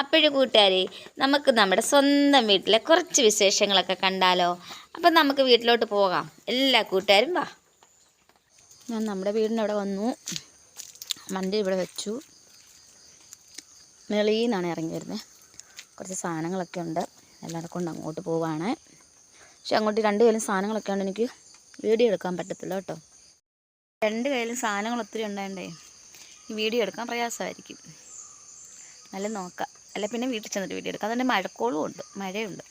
അപ്പോഴും കൂട്ടുകാരെ നമുക്ക് നമ്മുടെ സ്വന്തം വീട്ടിലെ കുറച്ച് വിശേഷങ്ങളൊക്കെ കണ്ടാലോ? അപ്പം നമുക്ക് വീട്ടിലോട്ട് പോകാം. എല്ലാ കൂട്ടുകാരും വാ. ഞാൻ നമ്മുടെ വീടിനവിടെ വന്നു. മണ്ടി ഇവിടെ വെച്ചു. വെളിയിൽ ഇറങ്ങി വരുന്നത് കുറച്ച് സാധനങ്ങളൊക്കെ ഉണ്ട്. എല്ലാവരും കൊണ്ട് അങ്ങോട്ട് പോവാണ്. പക്ഷെ അങ്ങോട്ട് രണ്ട് കയ്യിലും സാധനങ്ങളൊക്കെ ഉണ്ട്. എനിക്ക് വീഡിയോ എടുക്കാൻ പറ്റത്തില്ല കേട്ടോ. രണ്ട് കയ്യിലും സാധനങ്ങൾ ഒത്തിരി ഉണ്ടായതുകൊണ്ടേ വീഡിയോ എടുക്കാൻ പ്രയാസമായിരിക്കും. നല്ല നോക്കാം. അല്ല പിന്നെ വീട്ടിൽ ചെന്നിട്ട് വീഡിയോ എടുക്കാം. അതുകൊണ്ട് മഴക്കോളും ഉണ്ട്. മഴയുണ്ട്.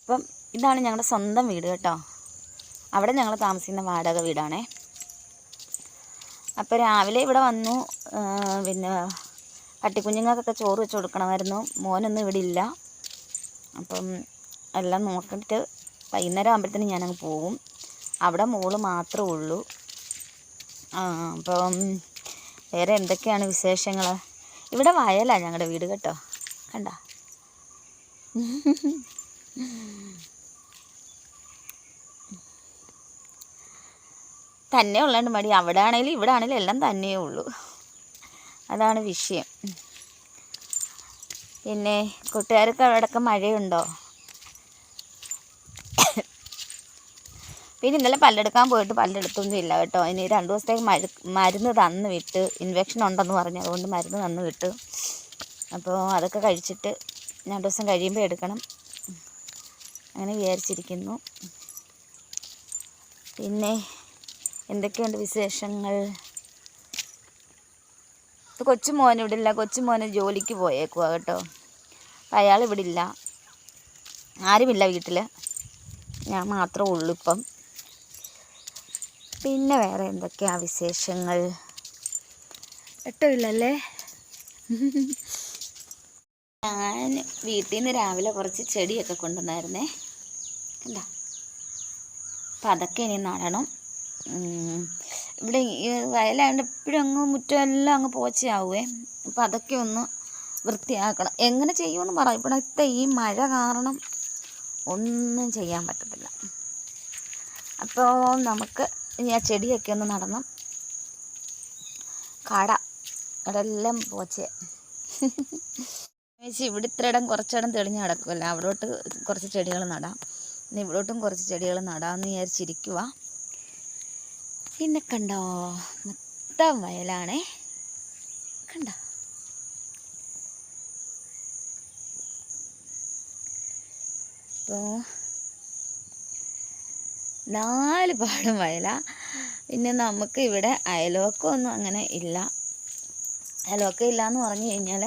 അപ്പം ഇതാണ് ഞങ്ങളുടെ സ്വന്തം വീട് കേട്ടോ. അവിടെ ഞങ്ങൾ താമസിക്കുന്ന വാടക വീടാണേ. അപ്പോൾ രാവിലെ ഇവിടെ വന്നു. പിന്നെ പട്ടിക്കുഞ്ഞുങ്ങൾക്കൊക്കെ ചോറ് വെച്ച് കൊടുക്കണമായിരുന്നു. മോനൊന്നും ഇവിടെ ഇല്ല. അപ്പം എല്ലാം നോക്കിയിട്ട് വൈകുന്നേരം ആകുമ്പോഴത്തേനും ഞാനങ്ങ് പോകും അവിടെ മോൾ മാത്രമേ ഉള്ളൂ. അപ്പം വേറെ എന്തൊക്കെയാണ് വിശേഷങ്ങൾ ഇവിടെ വയലാണ് ഞങ്ങളുടെ വീട് കേട്ടോ. കണ്ട? തന്നെ ഉള്ളതുകൊണ്ട് മടി. അവിടെ ആണെങ്കിലും ഇവിടെ ആണെങ്കിലും എല്ലാം തന്നെയേ ഉള്ളൂ. അതാണ് വിഷയം. പിന്നെ കൂട്ടുകാർക്ക് അവിടെയൊക്കെ മഴയുണ്ടോ? പിന്നെ ഇന്നലെ പല്ലെടുക്കാൻ പോയിട്ട് പല്ലെടുത്തൊന്നും ഇല്ല കേട്ടോ. ഇനി രണ്ട് ദിവസത്തേക്ക് മരു മരുന്ന് തന്ന് വിട്ട് ഇൻഫെക്ഷൻ ഉണ്ടെന്ന് പറഞ്ഞു. അതുകൊണ്ട് മരുന്ന് തന്ന് വിട്ട്. അപ്പോൾ അതൊക്കെ കഴിച്ചിട്ട് രണ്ട് ദിവസം കഴിയുമ്പോൾ എടുക്കണം. അങ്ങനെ വിചാരിച്ചിരിക്കുന്നു. പിന്നെ എന്തൊക്കെയുണ്ട് വിശേഷങ്ങൾ? കൊച്ചുമോൻ കൊച്ചു മോൻ ഇവിടെ ഇല്ല. കൊച്ചു മോന് ജോലിക്ക് പോയേക്കുക കേട്ടോ. അപ്പം അയാൾ ഇവിടെ ഇല്ല. ആരുമില്ല വീട്ടിൽ ഞാൻ മാത്രമേ ഉള്ളൂ ഇപ്പം. പിന്നെ വേറെ എന്തൊക്കെയാ വിശേഷങ്ങൾ? എട്ടില്ലല്ലേ ഞാൻ വീട്ടിൽ നിന്ന് രാവിലെ കുറച്ച് ചെടിയൊക്കെ കൊണ്ടുവന്നായിരുന്നേ. കണ്ട? അപ്പം അതൊക്കെ ഇനി നടണം. ഇവിടെ വയലായത് വയലായതുകൊണ്ട് എപ്പോഴും അങ്ങ് മുറ്റം എല്ലാം അങ്ങ് പോച്ചയാവുമേ അപ്പം അതൊക്കെ ഒന്ന് വൃത്തിയാക്കണം. എങ്ങനെ ചെയ്യുമെന്ന് പറ. ഇവിടുത്തെ ഈ മഴ കാരണം ഒന്നും ചെയ്യാൻ പറ്റത്തില്ല. അപ്പോൾ നമുക്ക് ഇനി ആ ചെടിയൊക്കെ ഒന്ന് നടണം. കാട അവിടെല്ലാം പോച്ചേ. ചേച്ചി ഇവിടെ ഇത്ര ഇടം കുറച്ചിടം തെളിഞ്ഞ് കിടക്കുമല്ലോ അവിടോട്ട് കുറച്ച് ചെടികൾ നടാം. ഇനി ഇവിടോട്ടും കുറച്ച് ചെടികൾ നടാമെന്ന് വിചാരിച്ചിരിക്കുക പിന്നെ കണ്ടോ? മൊത്തം വയലാണേ. കണ്ടോ? അപ്പോൾ നാല് പാടും വയല. പിന്നെ നമുക്ക് ഇവിടെ അയലോക്കമൊന്നും അങ്ങനെ ഇല്ല. അയലോക്കം ഇല്ല എന്ന് പറഞ്ഞു കഴിഞ്ഞാൽ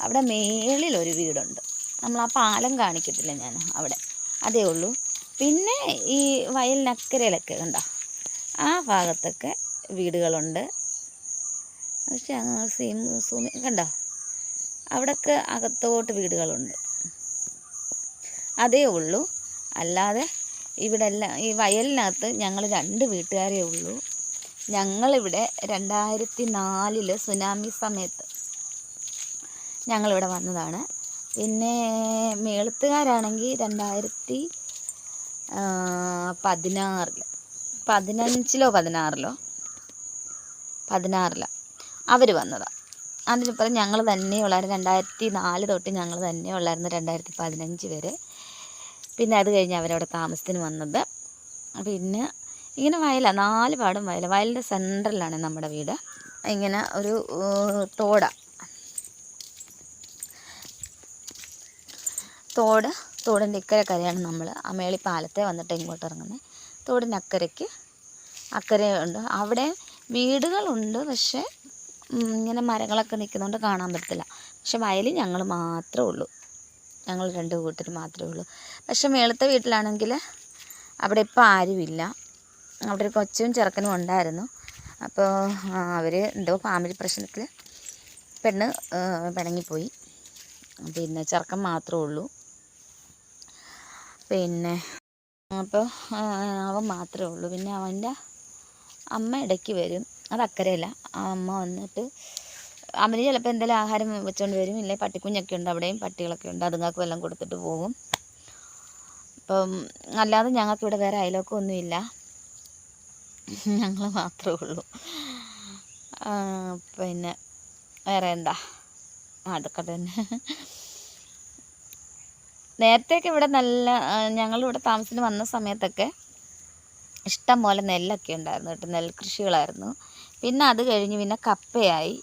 അവിടെ മേളിൽ ഒരു വീടുണ്ട്. നമ്മൾ ആ പാലം കാണിക്കത്തില്ല ഞാൻ അവിടെ? അതേ ഉള്ളൂ. പിന്നെ ഈ വയലിനക്കരയിലൊക്കെ ഉണ്ടോ ആ ഭാഗത്തൊക്കെ വീടുകളുണ്ട്. പക്ഷെ അങ്ങ് സീം സൂമി കണ്ടോ? അവിടെയൊക്കെ അകത്തോട്ട് വീടുകളുണ്ട്. അതേ ഉള്ളൂ. അല്ലാതെ ഇവിടെ എല്ലാം ഈ വയലിനകത്ത് ഞങ്ങൾ രണ്ട് വീട്ടുകാരേ ഉള്ളൂ. ഞങ്ങളിവിടെ രണ്ടായിരത്തി നാലിൽ സുനാമി സമയത്ത് ഞങ്ങളിവിടെ വന്നതാണ്. പിന്നെ മേളത്തുകാരാണെങ്കിൽ രണ്ടായിരത്തി പതിനാറിൽ പതിനഞ്ചിലോ പതിനാറിലോ? പതിനാറിലോ അവർ വന്നതാണ് അതിനിപ്പുറം ഞങ്ങൾ തന്നെ ഉള്ളായിരുന്നു രണ്ടായിരത്തി നാല് തൊട്ട് ഞങ്ങൾ തന്നെ ഉള്ളായിരുന്നു രണ്ടായിരത്തി പതിനഞ്ച് വരെ. പിന്നെ അത് കഴിഞ്ഞ് അവരവിടെ താമസത്തിന് വന്നത്. പിന്നെ ഇങ്ങനെ വയല നാല് പാടും വയല. വയലിന്റെ സെന്ററിലാണ് നമ്മുടെ വീട്. ഇങ്ങനെ ഒരു തോട തോടാ. തോട് തോടിന്റെ ഇക്കരെ കരയാണ് നമ്മൾ ആ മേളി പാലത്തെ വന്നിട്ട് ഇങ്ങോട്ട് ഇറങ്ങുന്നത് തോടിന്റെ അക്കരയ്ക്ക് അക്കരയുണ്ട് അവിടെ വീടുകളുണ്ട് പക്ഷേ ഇങ്ങനെ മരങ്ങളൊക്കെ നിൽക്കുന്നതുകൊണ്ട് കാണാൻ പറ്റത്തില്ല. പക്ഷെ വയലിൽ ഞങ്ങൾ മാത്രമേ ഉള്ളൂ. ഞങ്ങൾ രണ്ട് കൂട്ടർ മാത്രമേ ഉള്ളൂ. പക്ഷേ മേളത്തെ വീട്ടിലാണെങ്കിൽ അവിടെ ഇപ്പോൾ ആരുമില്ല. അവിടെ ഒരു കൊച്ചും ചെറുക്കനും ഉണ്ടായിരുന്നു. അപ്പോൾ അവർ എന്തോ ഫാമിലി പ്രശ്നത്തിൽ പെണ്ണ് പിണങ്ങിപ്പോയി. പിന്നെ ചെറുക്കൻ മാത്രമേ ഉള്ളൂ. പിന്നെ അപ്പോൾ അവൻ മാത്രമേ ഉള്ളൂ. പിന്നെ അവന്റെ അമ്മ ഇടയ്ക്ക് വരും. അത് ആ അമ്മ വന്നിട്ട് അവന് ചിലപ്പോൾ എന്തെങ്കിലും ആഹാരം വെച്ചുകൊണ്ട് വരും. ഇല്ലേ പട്ടിക്കുഞ്ഞൊക്കെ ഉണ്ട് അവിടെയും പട്ടികളൊക്കെ ഉണ്ട്. അതുങ്ങൾക്ക് വെള്ളം കൊടുത്തിട്ട് പോകും. അപ്പം അല്ലാതെ ഞങ്ങൾക്ക് ഇവിടെ വേറെ അയലോക്കമൊന്നുമില്ല ഞങ്ങൾ മാത്രമേ ഉള്ളൂ. പിന്നെ വേറെ എന്താ? അതൊക്കെ തന്നെ. നേരത്തെയൊക്കെ ഇവിടെ നല്ല ഞങ്ങളിവിടെ താമസത്തിന് വന്ന സമയത്തൊക്കെ ഇഷ്ടം പോലെ നെല്ലൊക്കെ ഉണ്ടായിരുന്നു കേട്ടോ. നെൽകൃഷികളായിരുന്നു. പിന്നെ അത് കഴിഞ്ഞ് പിന്നെ കപ്പയായി.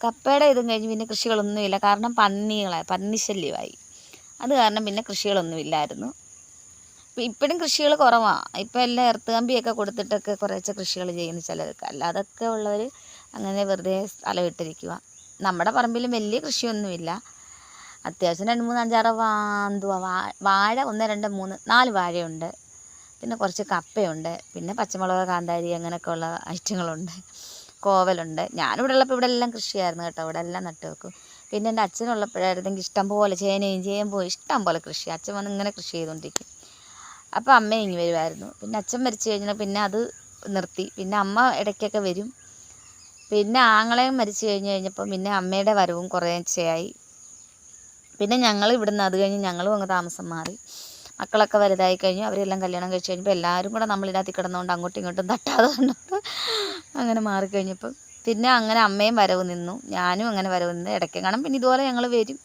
കപ്പയുടെ ഇതും കഴിഞ്ഞ് പിന്നെ കൃഷികളൊന്നുമില്ല. കാരണം പന്നികളായി പന്നിശല്യമായി അത് കാരണം പിന്നെ കൃഷികളൊന്നുമില്ലായിരുന്നു. ഇപ്പം ഇപ്പോഴും കൃഷികൾ കുറവാണ് ഇപ്പം എല്ലാം എർത്തുകമ്പിയൊക്കെ കൊടുത്തിട്ടൊക്കെ കുറേശ്ശെ കൃഷികൾ ചെയ്യുന്ന ചിലർക്ക്. അല്ലാതൊക്കെ ഉള്ളവർ അങ്ങനെ വെറുതെ സ്ഥലം ഇട്ടിരിക്കുക നമ്മുടെ പറമ്പിലും വലിയ കൃഷിയൊന്നുമില്ല. അത്യാവശ്യം രണ്ട് മൂന്ന് അഞ്ചാറ് വാ എന്തുവാ വാ വാഴ ഒന്ന് രണ്ട് മൂന്ന് നാല് വാഴയുണ്ട്. പിന്നെ കുറച്ച് കപ്പയുണ്ട്. പിന്നെ പച്ചമുളക് കാന്താരി അങ്ങനെയൊക്കെ ഉള്ള ഐറ്റങ്ങളുണ്ട്. കോവലുണ്ട്. ഞാനിവിടെ ഉള്ളപ്പോൾ ഇവിടെ എല്ലാം കൃഷിയായിരുന്നു കേട്ടോ. ഇവിടെ എല്ലാം നട്ടു വെക്കും പിന്നെ എന്റെ അച്ഛനുള്ളപ്പോഴായിരുന്നെങ്കിൽ ഇഷ്ടം പോലെ ചേനയും ചേമ്പും ഇഷ്ടം പോലെ കൃഷി. അച്ഛൻ വന്ന് ഇങ്ങനെ കൃഷി ചെയ്തുകൊണ്ടിരിക്കും. അപ്പോൾ അമ്മ ഇങ്ങി വരുമായിരുന്നു. പിന്നെ അച്ഛൻ മരിച്ചു കഴിഞ്ഞാൽ പിന്നെ അത് നിർത്തി. പിന്നെ അമ്മ ഇടയ്ക്കൊക്കെ വരും. പിന്നെ ആങ്ങളെയും മരിച്ചു കഴിഞ്ഞ് കഴിഞ്ഞപ്പോൾ പിന്നെ അമ്മയുടെ വരവും കുറേശ്ശെയായി പിന്നെ ഞങ്ങൾ ഇവിടുന്ന് അത് കഴിഞ്ഞ് ഞങ്ങളും അങ്ങ് താമസം മാറി. മക്കളൊക്കെ വലുതായി കഴിഞ്ഞു അവരെല്ലാം കല്യാണം കഴിച്ച് കഴിഞ്ഞപ്പോൾ എല്ലാവരും കൂടെ നമ്മളിതിനകത്ത് കിടന്നുകൊണ്ട് അങ്ങോട്ടും ഇങ്ങോട്ടും തട്ടാതെ കണ്ടപ്പോൾ അങ്ങനെ മാറിക്കഴിഞ്ഞപ്പം പിന്നെ അങ്ങനെ അമ്മയും വരവ് നിന്നു ഞാനും അങ്ങനെ വരവ് നിന്ന്. ഇടയ്ക്ക് കാണും പിന്നെ ഇതുപോലെ ഞങ്ങൾ വരും.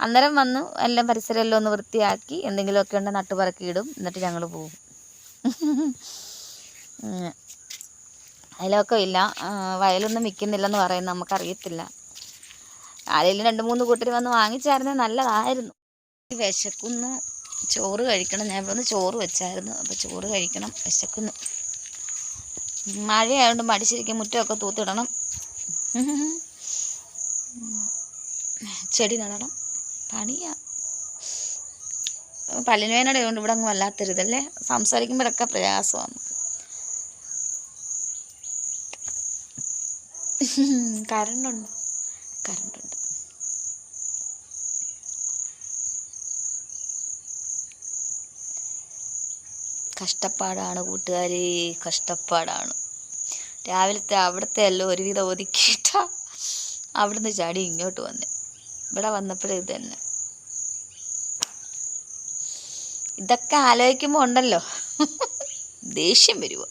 അന്നേരം വന്ന് എല്ലാം പരിസരം എല്ലാം ഒന്ന് വൃത്തിയാക്കി എന്തെങ്കിലുമൊക്കെ ഉണ്ടെങ്കിൽ നട്ടുപറക്കി ഇടും എന്നിട്ട് ഞങ്ങൾ പോകും അതിലൊക്കെ ഇല്ല. വയലൊന്നും വിൽക്കുന്നില്ലെന്ന് പറയുന്നത് നമുക്കറിയത്തില്ല. ആരെങ്കിലും രണ്ട് മൂന്ന് കൂട്ടർ വന്ന് വാങ്ങിച്ചായിരുന്നെങ്കിൽ നല്ലതായിരുന്നു. വിശക്കുന്നു. ചോറ് കഴിക്കണം. ഞാൻ ഇവിടെ നിന്ന് ചോറ് വെച്ചായിരുന്നു. അപ്പോൾ ചോറ് കഴിക്കണം. വിശക്കുന്നു. മഴയായതുകൊണ്ട് മടിച്ചിരിക്കും. മുറ്റമൊക്കെ തൂത്തിടണം. ചെടി നടണം. പണിയാ. പല്ലിനുവേനോട് കൊണ്ട് ഇവിടെ അങ്ങ് വല്ലാത്തൊരിതല്ലേ? സംസാരിക്കുമ്പോഴൊക്കെ പ്രയാസമാണ് കറണ്ടുണ്ടോ കറണ്ടുണ്ട് കഷ്ടപ്പാടാണ് കൂട്ടുകാർ കഷ്ടപ്പാടാണ്. രാവിലത്തെ അവിടുത്തെ എല്ലാം ഒരുവിധം ഒതുക്കിയിട്ട അവിടുന്ന് ചാടി ഇങ്ങോട്ട് വന്നേ. ഇവിടെ വന്നപ്പോഴേ ഇത് തന്നെ. ഇതൊക്കെ ആലോചിക്കുമ്പോൾ ഉണ്ടല്ലോ. ദേഷ്യം വരുമോ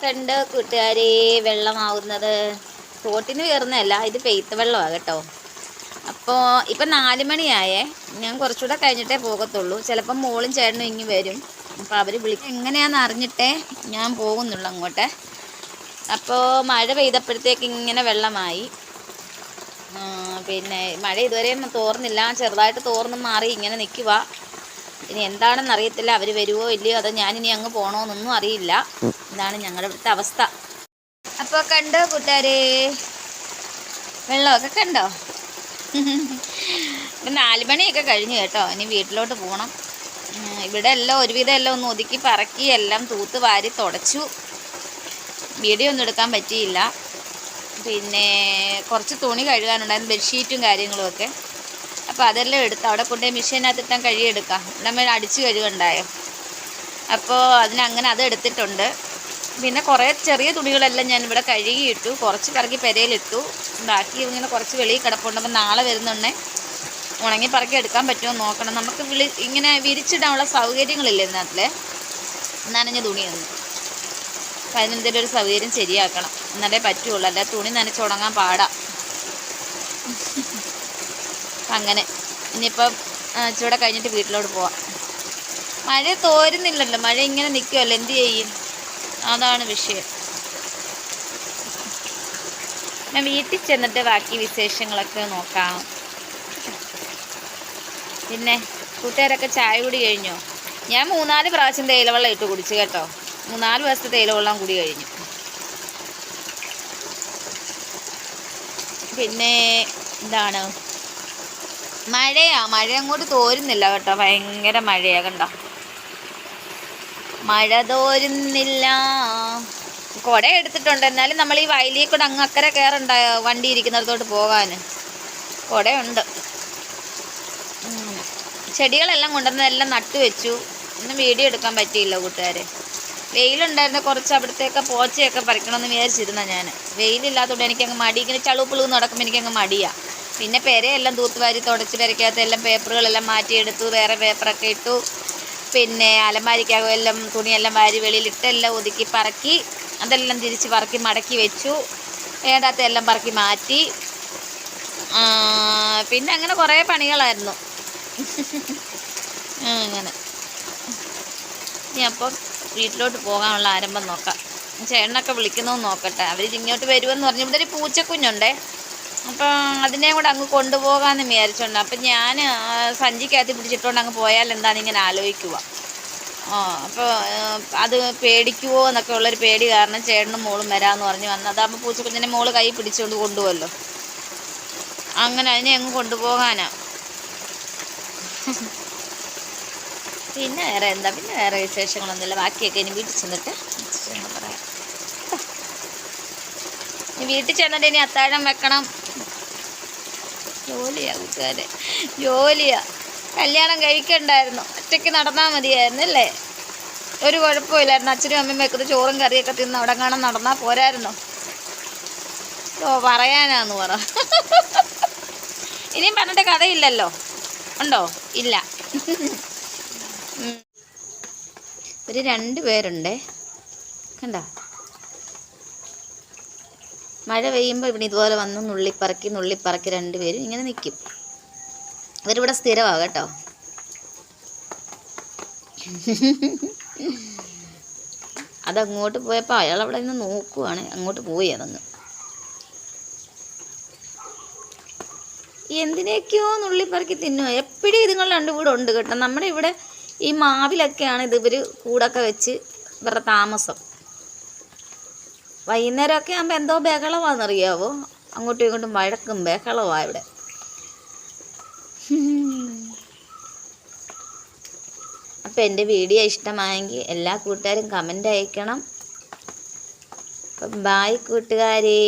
കണ്ടോ കൂട്ടുകാരെ വെള്ളമാവുന്നത്. തോട്ടിന് കയറുന്നതല്ല ഇത് പെയ്ത്ത് വെള്ളമാണ് കേട്ടോ. അപ്പോൾ ഇപ്പം നാല് മണിയായേ. ഞാൻ കുറച്ചുകൂടെ കഴിഞ്ഞിട്ടേ പോകത്തുള്ളൂ. ചിലപ്പം മോളും ചേട്ടനും ഇങ്ങി വരും. അപ്പോൾ അവർ വിളിക്കും. എങ്ങനെയാണെന്ന് അറിഞ്ഞിട്ടേ ഞാൻ പോകുന്നുള്ളൂ അങ്ങോട്ട്. അപ്പോൾ മഴ പെയ്തപ്പോഴത്തേക്ക് ഇങ്ങനെ വെള്ളമായി. പിന്നെ മഴ ഇതുവരെയും തോർന്നില്ല. ചെറുതായിട്ട് തോർന്ന് മാറി ഇങ്ങനെ നിൽക്കുക ഇനി എന്താണെന്ന് അറിയത്തില്ല. അവർ വരുമോ ഇല്ലയോ അതോ ഞാനിനി അങ്ങ് പോകണമെന്നൊന്നും അറിയില്ല. ഇതാണ് ഞങ്ങളുടെ ഇവിടുത്തെ അവസ്ഥ. അപ്പോൾ കണ്ടോ കൂട്ടുകാരെ? വെള്ളമൊക്കെ കണ്ടോ? ഇപ്പം നാല് മണിയൊക്കെ കഴിഞ്ഞു കേട്ടോ. ഇനി വീട്ടിലോട്ട് പോകണം ഇവിടെ എല്ലാം ഒരുവിധം എല്ലാം ഒന്ന് ഒതുക്കി പറക്കി എല്ലാം തൂത്ത് വാരി തുടച്ചു. വീഡിയോ ഒന്നും എടുക്കാൻ പറ്റിയില്ല. പിന്നെ കുറച്ച് തുണി കഴുകാനുണ്ടായിരുന്നു ബെഡ്ഷീറ്റും കാര്യങ്ങളുമൊക്കെ അപ്പോൾ അതെല്ലാം എടുത്ത് അവിടെ കൊണ്ടുപോയി മെഷീനകത്തിട്ടാൻ കഴുകിയെടുക്കാം നമ്മൾ അടിച്ച് കഴുകുണ്ടായോ? അപ്പോൾ അതിനങ്ങനെ അത് എടുത്തിട്ടുണ്ട്. പിന്നെ കുറേ ചെറിയ തുണികളെല്ലാം ഞാൻ ഇവിടെ കഴുകിയിട്ടു കുറച്ച് കറക്കി പെരയിലിട്ടു. ബാക്കി ഇങ്ങനെ കുറച്ച് വെളിയിൽ കിടപ്പുണ്ട്. അപ്പം നാളെ വരുന്നുണ്ടേ. ഉണങ്ങി പറക്കി എടുക്കാൻ പറ്റുമോ നോക്കണം. നമുക്ക് വിളി ഇങ്ങനെ വിരിച്ചിടാനുള്ള സൗകര്യങ്ങളില്ല ഇന്നത്തെ നനഞ്ഞ തുണിയൊന്നും. അപ്പം അതിനെന്തെങ്കിലും ഒരു സൗകര്യം ശരിയാക്കണം. എന്നാലേ പറ്റുള്ളൂ. അല്ല തുണി നനച്ചുടങ്ങാൻ പാടാ. അങ്ങനെ. ഇനിയിപ്പം ചൂടെ കഴിഞ്ഞിട്ട് വീട്ടിലോട്ട് പോവാം. മഴ തോരുന്നില്ലല്ലോ. മഴ ഇങ്ങനെ നിൽക്കുമല്ലോ എന്ത് ചെയ്യും? അതാണ് വിഷയം. ഞാൻ വീട്ടിൽ ചെന്നിട്ട് ബാക്കി വിശേഷങ്ങളൊക്കെ നോക്കാം. പിന്നെ കൂട്ടുകാരൊക്കെ ചായ കൂടി കഴിഞ്ഞോ? ഞാൻ മൂന്നാൽ പ്രാവശ്യം തേയിലവെള്ളം ഇട്ട് കുടിച്ചു കേട്ടോ. മൂന്നാൽ ദിവസത്തെ തേയിലവെള്ളം കൂടി കഴിഞ്ഞു. പിന്നെ എന്താണ്? മഴയാ? മഴ അങ്ങോട്ട് തോരുന്നില്ല കേട്ടോ. ഭയങ്കര മഴയാ കണ്ടോ? മഴ തോരുന്നില്ല. കുട എടുത്തിട്ടുണ്ട്. എന്നാലും നമ്മൾ ഈ വയലിൽ കൂടെ അങ്ങ് അക്കരെ കയറണ്ട വണ്ടി ഇരിക്കുന്നിടത്തോട്ട് പോകാൻ. കുടയുണ്ട്. ചെടികളെല്ലാം കൊണ്ടുവന്നതെല്ലാം നട്ടു വെച്ചു. ഇന്ന് വീഡിയോ എടുക്കാൻ പറ്റിയില്ല കൂട്ടുകാരെ. വെയിലുണ്ടായിരുന്ന. കുറച്ച് അവിടത്തേക്ക് പോച്ചയൊക്കെ പറിക്കണമെന്ന് വിചാരിച്ചിരുന്ന ഞാൻ. വെയിലില്ലാത്തതുകൊണ്ട് എനിക്കങ്ങ് മടി. ഇങ്ങനെ ചളുപ്പുളു നടക്കുമ്പോൾ എനിക്കങ്ങ് മടിയാ. പിന്നെ പെരയെല്ലാം തൂത്തുവാരി തുടച്ച് പെരയ്ക്കകത്ത് എല്ലാം പേപ്പറുകളെല്ലാം മാറ്റിയെടുത്തു. വേറെ പേപ്പറൊക്കെ ഇട്ടു. പിന്നെ അലമാരിക്കകം എല്ലാം തുണിയെല്ലാം വാരി വെളിയിലിട്ടെല്ലാം ഒതുക്കി പറക്കി അതെല്ലാം തിരിച്ച് പറക്കി മടക്കി വെച്ചു. വേണ്ടാത്ത എല്ലാം പറക്കി മാറ്റി. പിന്നെ അങ്ങനെ കുറേ പണികളായിരുന്നു. അങ്ങനെ. ഇനി അപ്പം വീട്ടിലോട്ട് പോകാനുള്ള ആരംഭം നോക്കാം. ചേട്ടനൊക്കെ വിളിക്കുന്നതെന്ന് നോക്കട്ടെ. അവർ ഇങ്ങോട്ട് വരുമെന്ന് പറഞ്ഞു ഇവിടെ ഒരു പൂച്ചക്കുഞ്ഞുണ്ടേ. അപ്പം അതിനെയും കൂടെ അങ്ങ് കൊണ്ടുപോകാമെന്ന് വിചാരിച്ചോണ്ട് അപ്പം ഞാൻ സഞ്ചിക്കകത്ത് പിടിച്ചിട്ടുകൊണ്ട് അങ്ങ് പോയാൽ എന്താണെന്ന് ഇങ്ങനെ ആലോചിക്കുക അപ്പോൾ അത് പേടിക്കുവോ എന്നൊക്കെ ഉള്ളൊരു പേടി കാരണം ചേട്ടനും മോളും വരാമെന്ന് പറഞ്ഞ് വന്ന് അതാകുമ്പോൾ പൂച്ചക്കുഞ്ഞിനെ മോൾ കൈ പിടിച്ചുകൊണ്ട് കൊണ്ടുപോകല്ലോ അങ്ങനെ അതിനെ അങ്ങ് കൊണ്ടുപോകാനാ. പിന്നെ വേറെ എന്താ പിന്നെ വേറെ വിശേഷങ്ങളൊന്നുമില്ല. ബാക്കിയൊക്കെ ഇനി വീട്ടിൽ ചെന്നിട്ട് വിശേഷങ്ങൾ പറയാം. വീട്ടിൽ ചെന്നിട്ട് ഇനി അത്താഴം വെക്കണം. ജോലിയാ കൂട്ടുകാരെ. ജോലിയാ. കല്യാണം കഴിക്കണ്ടായിരുന്നു. ഒറ്റയ്ക്ക് നടന്നാൽ മതിയായിരുന്നു അല്ലേ ഒരു കുഴപ്പമില്ലായിരുന്നു. അച്ഛനും അമ്മയും വെക്കുന്ന ചോറും കറിയൊക്കെ തിന്ന് അവിടെ കാണാൻ നടന്നാൽ പോരായിരുന്നു? ഓ പറയാനാന്ന് പറ. ഇനിയും പറഞ്ഞിട്ട് കഥയില്ലല്ലോ? ഉണ്ടോ? ഇല്ല. ഒരു രണ്ട് പേരുണ്ടേ. കണ്ടോ? മഴ പെയ്യുമ്പോൾ ഇവിടെ ഇതുപോലെ വന്ന് നുള്ളിപ്പറക്കി നുള്ളിപ്പറക്കി രണ്ടുപേരും ഇങ്ങനെ നിൽക്കും അവരിവിടെ സ്ഥിരമാകും കേട്ടോ. അതങ്ങോട്ട് പോയപ്പോൾ അയാൾ അവിടെ നിന്ന് നോക്കുവാണ്. അങ്ങോട്ട് പോയി അതങ്ങ് എന്തിനൊക്കെയോ നുള്ളിപ്പറക്കി തിന്നുക എപ്പോഴും ഇതുങ്ങൾ രണ്ടും കൂടെ ഉണ്ട് കേട്ടോ. നമ്മുടെ ഇവിടെ ഈ മാവിലൊക്കെയാണ് ഇത് ഇവർ കൂടൊക്കെ വെച്ച് ഇവരുടെ താമസം. വൈകുന്നേരമൊക്കെ ആകുമ്പോൾ എന്തോ ബഹളമാണെന്നറിയാവോ? അങ്ങോട്ടും ഇങ്ങോട്ടും വഴക്കും ബഹളമാണ് ഇവിടെ. അപ്പോൾ എന്റെ വീഡിയോ ഇഷ്ടമായെങ്കിൽ എല്ലാ കൂട്ടുകാരും കമന്റ് അയക്കണം. അപ്പം ബായ് കൂട്ടുകാരേ.